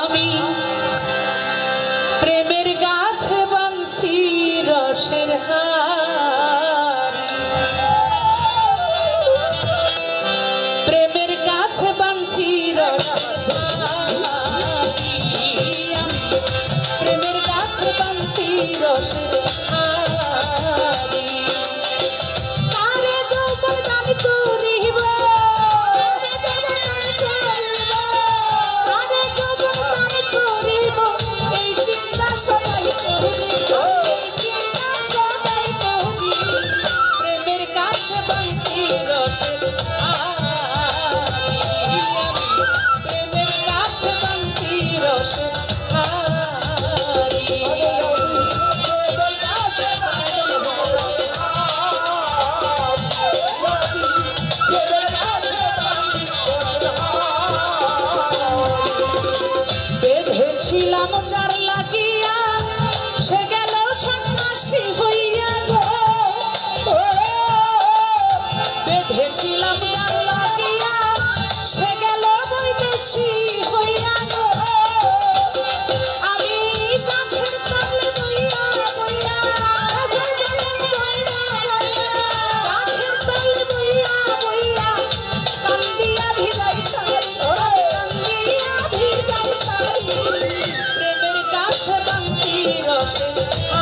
আমি প্রেমের গাছে বানছি রসের হার। প্রেমের গাছে বানছি রস প্রেমের গাছে বানছি রসের গামছার লাগিয়া জানলা Thank you.